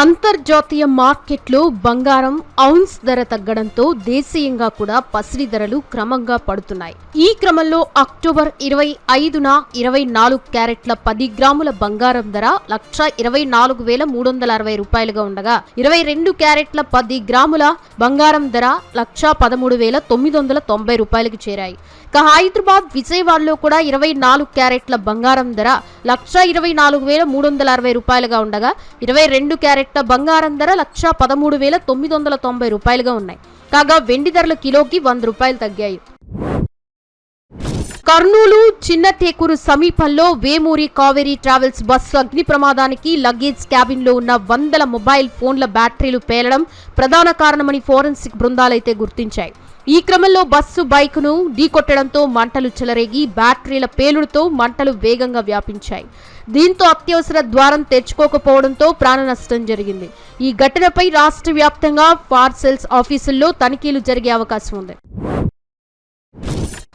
అంతర్జాతీయ మార్కెట్లో బంగారం ఔన్స్ ధర తగ్గడంతో దేశీయంగా కూడా పసిడి ధరలు క్రమంగా పడుతున్నాయి. ఈ క్రమంలో అక్టోబర్ ఇరవై ఐదున ఇరవై నాలుగు క్యారెట్ల పది గ్రాముల బంగారం ధర లక్ష ఇరవై నాలుగు వేల మూడు వందల అరవై రూపాయలుగా ఉండగా ఇరవై రెండు క్యారెట్ల పది గ్రాముల బంగారం ధర లక్ష పదమూడు వేల తొమ్మిది వందల తొంభై రూపాయలకు చేరాయి. ఇక హైదరాబాద్ విజయవాడలో కూడా ఇరవై నాలుగు క్యారెట్ల బంగారం ధర లక్ష ఇరవై నాలుగు వేల మూడు వందల అరవై రూపాయలుగా ఉండగా ఇరవై రెండు క్యారెట్ క్యారెట్ల బంగారం ధర లక్ష పదమూడు వేల తొమ్మిది వందల తొంభై రూపాయలుగా ఉన్నాయి. కాగా వెండి ధరలు కిలోకి వంద రూపాయలు తగ్గాయి. కర్నూలు చిన్నటేకూరు సమీపంలో వేమూరి కావేరీ ట్రావెల్స్ బస్సు అగ్ని ప్రమాదానికి లగేజ్ క్యాబిన్లో ఉన్న వందల మొబైల్ ఫోన్ల బ్యాటరీలు పేలడం ప్రధాన కారణమని ఫోరెన్సిక్ బృందాలైతే గుర్తించాయి. ఈ క్రమంలో బస్సు బైక్ను ఢీకొట్టడంతో మంటలు చెలరేగి బ్యాటరీల పేలుడుతో మంటలు వేగంగా వ్యాపించాయి. దీంతో అత్యవసర ద్వారం తెచ్చుకోకపోవడంతో ప్రాణ నష్టం జరిగింది. ఈ ఘటనపై రాష్ట్ర వ్యాప్తంగా పార్సెల్స్ ఆఫీసుల్లో తనిఖీలు జరిగే అవకాశం ఉంది.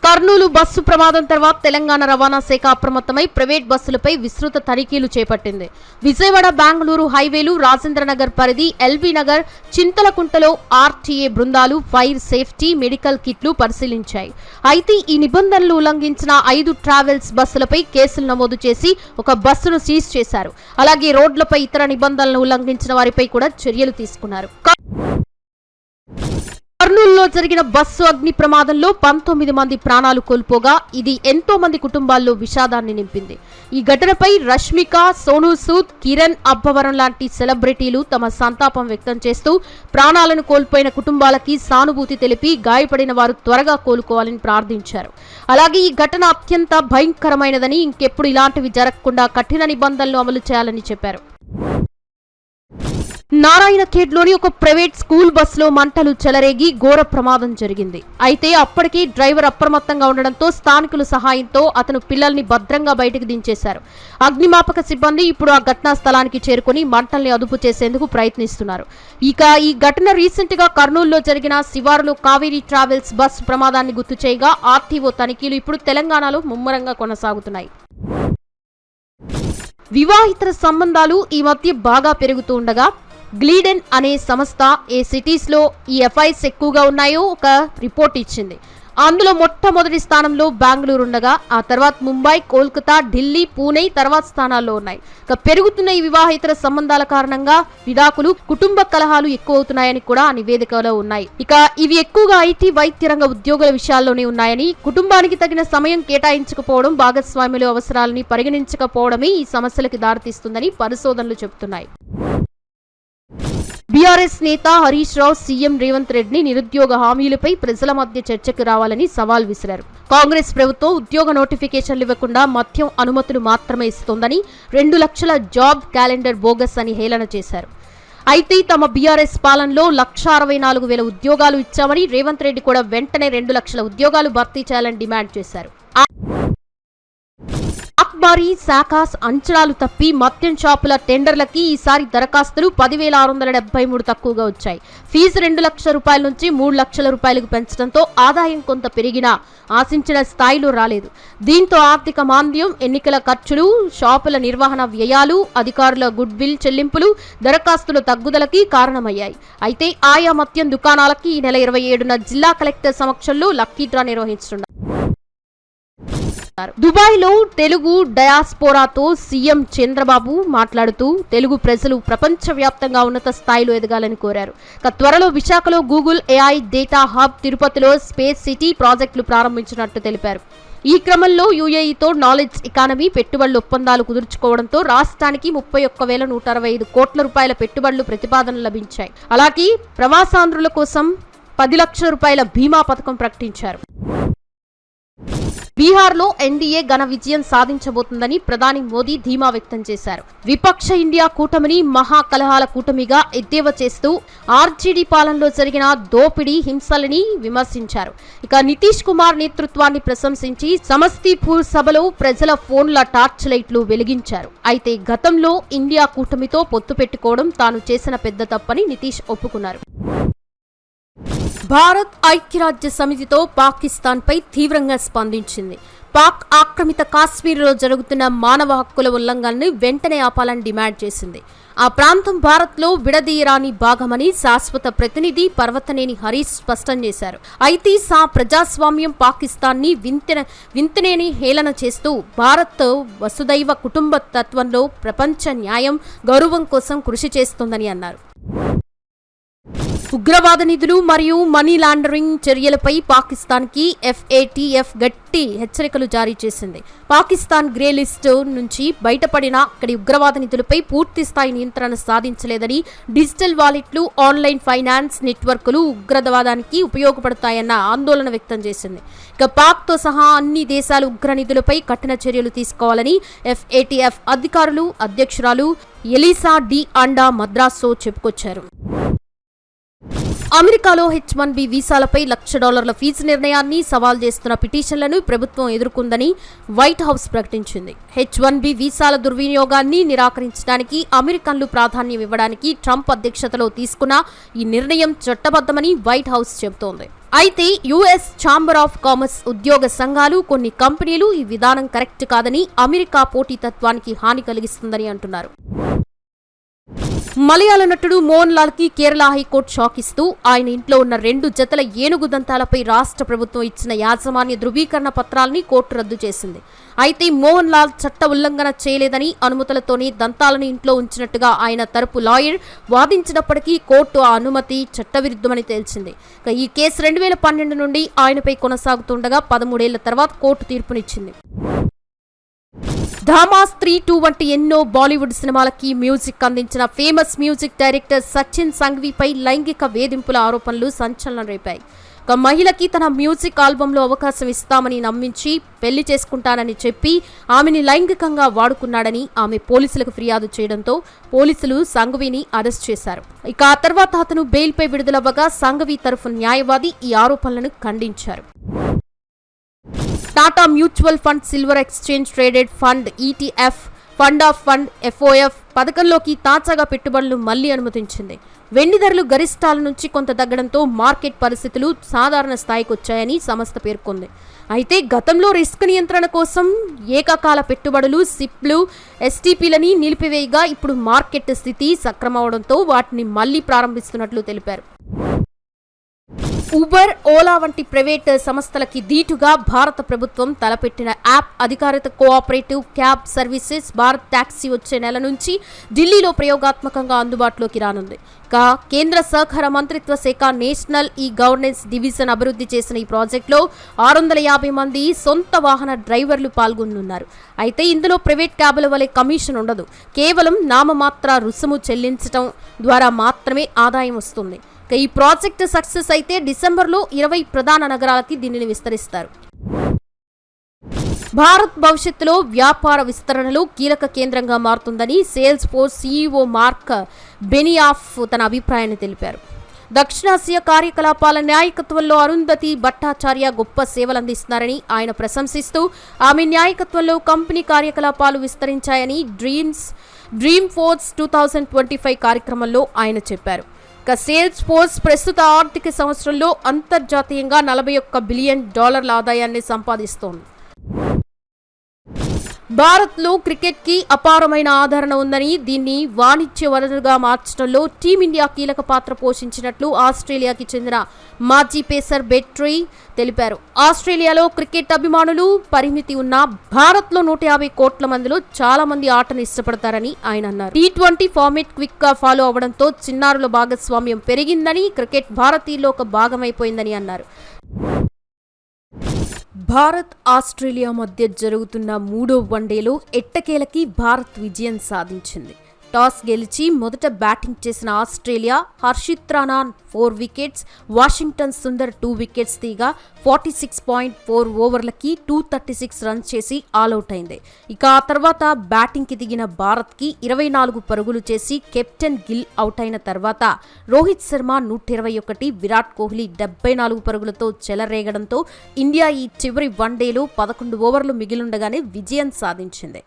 కర్నూలు బస్సు ప్రమాదం తర్వాత తెలంగాణ రవాణా శాఖ అప్రమత్తమై ప్రైవేట్ బస్సులపై విస్తృత తనిఖీలు చేపట్టింది. విజయవాడ బెంగళూరు హైవేలు రాజేంద్ర నగర్ పరిధి ఎల్బీ నగర్ చింతలకుంటలో ఆర్టీఏ బృందాలు ఫైర్ సేఫ్టీ మెడికల్ కిట్లు పరిశీలించాయి. అయితే ఈ నిబంధనలు ఉల్లంఘించిన ఐదు ట్రావెల్స్ బస్సులపై కేసులు నమోదు చేసి ఒక బస్సును సీజ్ చేశారు. అలాగే రోడ్లపై ఇతర నిబంధనలను ఉల్లంఘించిన వారిపై కూడా చర్యలు తీసుకున్నారు. కర్నూలులో జరిగిన బస్సు అగ్ని ప్రమాదంలో పంతొమ్మిది మంది ప్రాణాలు కోల్పోగా ఇది ఎంతో మంది కుటుంబాల్లో విషాదాన్ని నింపింది. ఈ ఘటనపై రష్మిక సోనూ సూద్ కిరణ్ అబ్బవరం లాంటి సెలబ్రిటీలు తమ సంతాపం వ్యక్తం చేస్తూ ప్రాణాలను కోల్పోయిన కుటుంబాలకి సానుభూతి తెలిపి గాయపడిన వారు త్వరగా కోలుకోవాలని ప్రార్థించారు. అలాగే ఈ ఘటన అత్యంత భయంకరమైనదని ఇంకెప్పుడు ఇలాంటివి జరగకుండా కఠిన నిబంధనలు అమలు చేయాలని చెప్పారు. నారాయణఖేడ్లోని ఒక ప్రైవేట్ స్కూల్ బస్సులో మంటలు చెలరేగి ఘోర ప్రమాదం జరిగింది. అయితే అప్పటికి డ్రైవర్ అప్రమత్తంగా ఉండడంతో స్థానికుల సహాయంతో అతను పిల్లల్ని భద్రంగా బయటకు దించేశారు. అగ్నిమాపక సిబ్బంది ఇప్పుడు ఆ ఘటనా స్థలానికి చేరుకుని మంటల్ని అదుపు చేసేందుకు ప్రయత్నిస్తున్నారు. ఇక ఈ ఘటన రీసెంట్గా కర్నూలులో జరిగిన శివారులో కావేరీ ట్రావెల్స్ బస్సు ప్రమాదాన్ని గుర్తు చేయగా ఆర్టీఓ తనిఖీలు ఇప్పుడు తెలంగాణలో ముమ్మరంగా కొనసాగుతున్నాయి. వివాహితర సంబంధాలు ఈ మధ్య బాగా పెరుగుతూ ఉండగా గ్లీడెన్ అనే సంస్థ ఏ సిటీస్లో ఈ ఎఫ్ఐస్ ఎక్కువగా ఉన్నాయో ఒక రిపోర్ట్ ఇచ్చింది. అందులో మొట్టమొదటి స్థానంలో బెంగళూరు ఉండగా ఆ తర్వాత ముంబై కోల్కతా ఢిల్లీ పూణే తర్వాత స్థానాల్లో ఉన్నాయి. ఇక పెరుగుతున్న ఈ వివాహేతర సంబంధాల కారణంగా విడాకులు కుటుంబ కలహాలు ఎక్కువ అవుతున్నాయని కూడా ఆ నివేదికలో ఉన్నాయి. ఇక ఇవి ఎక్కువగా ఐటీ వైద్య రంగ ఉద్యోగుల విషయాల్లోనే ఉన్నాయని కుటుంబానికి తగిన సమయం కేటాయించకపోవడం భాగస్వాముల అవసరాలని పరిగణించకపోవడమే ఈ సమస్యలకు దారితీస్తుందని పరిశోధనలు చెబుతున్నాయి. బీఆర్ఎస్ నేత హరీష్ రావు సీఎం రేవంత్ రెడ్డిని నిరుద్యోగ హామీలపై ప్రజల మధ్య చర్చకు రావాలని సవాల్ విసిరారు. కాంగ్రెస్ ప్రభుత్వం ఉద్యోగ నోటిఫికేషన్లు ఇవ్వకుండా మద్యం అనుమతులు మాత్రమే ఇస్తోందని రెండు లక్షల జాబ్ క్యాలెండర్ బోగస్ అని హేళన చేశారు. అయితే తమ బీఆర్ఎస్ పాలనలో లక్ష అరవై నాలుగు వేల ఉద్యోగాలు ఇచ్చామని రేవంత్ రెడ్డి కూడా వెంటనే రెండు లక్షల ఉద్యోగాలు భర్తీ చేయాలని డిమాండ్ చేశారు. అక్బారీ శాఖాస్ అంచనాలు తప్పి మద్యం షాపుల టెండర్లకి ఈసారి దరఖాస్తులు పదివేల ఆరు వందల డెబ్బై మూడు తక్కువగా వచ్చాయి. ఫీజు రెండు లక్షల రూపాయల నుంచి మూడు లక్షల రూపాయలకు పెంచడంతో ఆదాయం కొంత పెరిగినా ఆశించిన స్థాయిలో రాలేదు. దీంతో ఆర్థిక మాంద్యం ఎన్నికల ఖర్చులు షాపుల నిర్వహణ వ్యయాలు అధికారుల గుడ్ విల్ చెల్లింపులు దరఖాస్తుల తగ్గుదలకి కారణమయ్యాయి. అయితే ఆయా మద్యం దుకాణాలకి ఈ నెల ఇరవై ఏడున జిల్లా కలెక్టర్ సమక్షంలో లక్కీ డ్రా నిర్వహించనున్నారు. దుబాయ్లో తెలుగు డయాస్పోరాతో సీఎం చంద్రబాబు మాట్లాడుతూ తెలుగు ప్రజలు ప్రపంచవ్యాప్తంగా ఉన్నత స్థాయిలో ఎదగాలని కోరారు. త్వరలో విశాఖలో గూగుల్ ఏఐ డేటా హబ్ తిరుపతిలో స్పేస్ సిటీ ప్రాజెక్టులు ప్రారంభించినట్టు తెలిపారు. ఈ క్రమంలో యూఏఈతో నాలెడ్జ్ ఎకానమీ పెట్టుబడుల ఒప్పందాలు కుదుర్చుకోవడంతో రాష్ట్రానికి ముప్పై ఒక్క వేల నూట అరవై ఐదు కోట్ల రూపాయల పెట్టుబడులు ప్రతిపాదనలు లభించాయి. అలాగే ప్రవాసాంధ్రుల కోసం పది లక్షల రూపాయల బీమా పథకం ప్రకటించారు. బీహార్లో ఎన్డీఏ ఘన విజయం సాధించబోతుందని ప్రధాని మోదీ ధీమా వ్యక్తం చేశారు. విపక్ష ఇండియా కూటమిని మహా కలహాల కూటమిగా ఎద్దేవా చేస్తూ ఆర్జేడీ పాలనలో జరిగిన దోపిడీ హింసలని విమర్శించారు. ఇక నితీష్ కుమార్ నేతృత్వాన్ని ప్రశంసించి సమస్తీపూర్ సభలో ప్రజల ఫోన్ల టార్చ్ లైట్లు వెలిగించారు. అయితే గతంలో ఇండియా కూటమితో పొత్తు పెట్టుకోవడం తాను చేసిన పెద్ద తప్పని నితీష్ ఒప్పుకున్నారు. భారత్ ఐక్యరాజ్య సమితితో పాకిస్తాన్పై తీవ్రంగా స్పందించింది. పాక్ ఆక్రమిత కాశ్మీర్లో జరుగుతున్న మానవ హక్కుల ఉల్లంఘనని వెంటనే ఆపాలని డిమాండ్ చేసింది. ఆ ప్రాంతం భారత్లో విడదీయరాని భాగమని శాశ్వత ప్రతినిధి పర్వతనేని హరీష్ స్పష్టం చేశారు. అయితే సా ప్రజాస్వామ్యం పాకిస్తాన్ని వింతెన వింతనేని హేళన చేస్తూ భారత్ వసుదైవ కుటుంబ తత్వంలో ప్రపంచ న్యాయం గౌరవం కోసం కృషి చేస్తోందని అన్నారు. ఉగ్రవాద నిధులు మరియు మనీ లాండరింగ్ చర్యలపై పాకిస్తాన్కి ఎఫ్ఏటిఎఫ్ గట్టి హెచ్చరికలు జారీ చేసింది. పాకిస్తాన్ గ్రే లిస్ట్ నుంచి బయటపడిన అక్కడి ఉగ్రవాద నిధులపై పూర్తి స్థాయి నియంత్రణ సాధించలేదని డిజిటల్ వాలెట్లు ఆన్లైన్ ఫైనాన్స్ నెట్వర్క్లు ఉగ్రవాదానికి ఉపయోగపడతాయన్న ఆందోళన వ్యక్తం చేసింది. ఇక పాక్తో సహా అన్ని దేశాలు ఉగ్ర నిధులపై కఠిన చర్యలు తీసుకోవాలని ఎఫ్ఏటిఎఫ్ అధికారులు అధ్యక్షురాలు ఎలిసా డి అండా మద్రాస్తో చెప్పుకొచ్చారు. అమెరికాలో హెచ్ వన్ బి వీసాలపై లక్ష డాలర్ల ఫీజు నిర్ణయాన్ని సవాల్ చేస్తున్న పిటిషన్లను ప్రభుత్వం ఎదుర్కొందని వైట్ హౌస్ ప్రకటించింది. హెచ్ వన్ బి వీసాల దుర్వినియోగాన్ని నిరాకరించడానికి అమెరికన్లు ప్రాధాన్యం ఇవ్వడానికి ట్రంప్ అధ్యక్షతలో తీసుకున్న ఈ నిర్ణయం చట్టబద్దమని వైట్ హౌస్ చెబుతోంది. అయితే యుఎస్ ఛాంబర్ ఆఫ్ కామర్స్ ఉద్యోగ సంఘాలు కొన్ని కంపెనీలు ఈ విధానం కరెక్ట్ కాదని అమెరికా పోటీతత్వానికి హాని కలిగిస్తుందని అంటున్నారు. మలయాళ నటుడు మోహన్ లాల్కి కేరళ హైకోర్టు షాక్ ఇస్తూ ఆయన ఇంట్లో ఉన్న రెండు జతల ఏనుగు దంతాలపై రాష్ట్ర ప్రభుత్వం ఇచ్చిన యాజమాన్య ధృవీకరణ పత్రాలని కోర్టు రద్దు చేసింది. అయితే మోహన్ లాల్ చట్ట ఉల్లంఘన చేయలేదని అనుమతులతోనే దంతాలను ఇంట్లో ఉంచినట్టుగా ఆయన తరపు లాయర్ వాదించినప్పటికీ కోర్టు ఆ అనుమతి చట్టవిరుద్ధమని తేల్చింది. ఈ కేసు రెండు వేల పన్నెండు నుండి ఆయనపై కొనసాగుతుండగా పదమూడేళ్ళ తర్వాత కోర్టు తీర్పునిచ్చింది. ధామాస్ త్రీ టూ వంటి ఎన్నో బాలీవుడ్ సినిమాలకి మ్యూజిక్ అందించిన ఫేమస్ మ్యూజిక్ డైరెక్టర్ సచిన్ సంఘ్వీపై లైంగిక వేధింపుల ఆరోపణలు సంచలనం రేపాయి. ఒక మహిళకి తన మ్యూజిక్ ఆల్బంలో అవకాశం ఇస్తామని నమ్మించి పెళ్ళి చేసుకుంటానని చెప్పి ఆమెని లైంగికంగా వాడుకున్నాడని ఆమె పోలీసులకు ఫిర్యాదు చేయడంతో పోలీసులు సంఘవిని అరెస్ట్ చేశారు. ఇక ఆ తర్వాత అతను బెయిల్పై విడుదలవ్వగా సంఘవి తరఫు న్యాయవాది ఈ ఆరోపణలను ఖండించారు. Tata mutual fund silver exchange traded fund ETF fund of fund FOF పథకంలోకి తాజాగా పెట్టుబడులు మళ్ళీ అనుమతించింది. వెండి ధరలు గరిష్టాల నుంచి కొంత తగ్గడంతో మార్కెట్ పరిస్థితులు సాధారణ స్థాయికి వచ్చాయని సంస్థ పేర్కొంది. అయితే గతంలో రిస్క్ నియంత్రణ కోసం ఏకకాల పెట్టుబడులు సిప్లు ఎస్టీపీలని నిలిపివేయగా ఇప్పుడు మార్కెట్ స్థితి సక్రమవడంతో వాటిని మళ్ళీ ప్రారంభిస్తున్నట్లు తెలిపారు. ఉబర్ ఓలా వంటి ప్రైవేట్ సంస్థలకి దీటుగా భారత ప్రభుత్వం తలపెట్టిన app అధికారిత cooperative cab services Bharat taxi వచ్చే నెల నుంచి ఢిల్లీలో ప్రయోగాత్మకంగా అందుబాటులోకి రానుంది. కా కేంద్ర సహకార మంత్రిత్వ శాఖ నేషనల్ ఈ గవర్నెన్స్ డివిజన్ అభివృద్ధి చేసిన ఈ ప్రాజెక్టులో ఆరు వందల యాభై మంది సొంత వాహన డ్రైవర్లు పాల్గొనున్నారు. అయితే ఇందులో ప్రైవేట్ క్యాబుల వలె కమిషన్ ఉండదు. కేవలం నామమాత్ర రుసుము చెల్లించడం ద్వారా మాత్రమే ఆదాయం వస్తుంది. ఈ ప్రాజెక్ట్ సక్సెస్ అయితే డిసెంబర్లో ఇరవై ప్రధాన నగరాలకి దీనిని విస్తరిస్తారు. భారత్ భవిష్యత్తులో వ్యాపార విస్తరణలో కీలక కేంద్రంగా మారుతుందని Salesforce CEO Mark Benioff తన అభిప్రాయాన్ని తెలిపారు. దక్షిణాసియా కార్యకలాపాల నాయకత్వంలో అరుంధతి భట్టాచార్య గొప్ప సేవలు అందిస్తున్నారని ఆయన ప్రశంసిస్తూ ఆమె నాయకత్వంలో కంపెనీ కార్యకలాపాలు విస్తరించాయని dreams Dreamforce two thousand twenty five కార్యక్రమంలో ఆయన చెప్పారు. ఇక సేల్స్ ఫోర్స్ ప్రస్తుత ఆర్థిక సంవత్సరంలో అంతర్జాతీయంగా నలభై ఒక్క బిలియన్ డాలర్ల ఆదాయాన్ని సంపాదిస్తోంది. భారత్లో క్రికెట్కి అపారమైన ఆదరణ ఉందని దీన్ని వాణిజ్య వనరుగా మార్చడంలో టీమిండియా కీలక పాత్ర పోషించినట్లు ఆస్ట్రేలియాకి చెందిన మాజీ పేసర్ బెట్రీ తెలిపారు. ఆస్ట్రేలియాలో క్రికెట్ అభిమానులు పరిమితి ఉన్న భారత్లో నూట యాభై కోట్ల మందిలో చాలా మంది ఆటను ఇష్టపడతారని ఆయన అన్నారు. టీ ట్వంటీ ఫార్మేట్ క్విక్గా ఫాలో అవడంతో చిన్నారుల భాగస్వామ్యం పెరిగిందని క్రికెట్ భారతీయుల్లో ఒక భాగమైపోయిందని అన్నారు. భారత్ ఆస్ట్రేలియా మధ్య జరుగుతున్న మూడో వన్డేలో ఎట్టకేలకి భారత్ విజయం సాధించింది. టాస్ గెలిచి మొదట బ్యాటింగ్ చేసిన Australia Harshit Rana four wickets Washington Sundar two wickets తీగా ఫార్టీ సిక్స్ పాయింట్ ఫోర్ ఓవర్లకి టూ థర్టీ సిక్స్ రన్స్ చేసి ఆల్అవుట్ అయింది. ఇక ఆ తర్వాత బ్యాటింగ్కి దిగిన భారత్కి ఇరవై నాలుగు పరుగులు చేసి కెప్టెన్ గిల్ అవుట్ అయిన తర్వాత రోహిత్ శర్మ నూట ఇరవై ఒకటి విరాట్ కోహ్లీ డెబ్బై నాలుగు పరుగులతో చెలరేగడంతో ఇండియా ఈ చివరి వన్డేలో పదకొండు ఓవర్లు మిగిలుండగానే విజయం సాధించింది.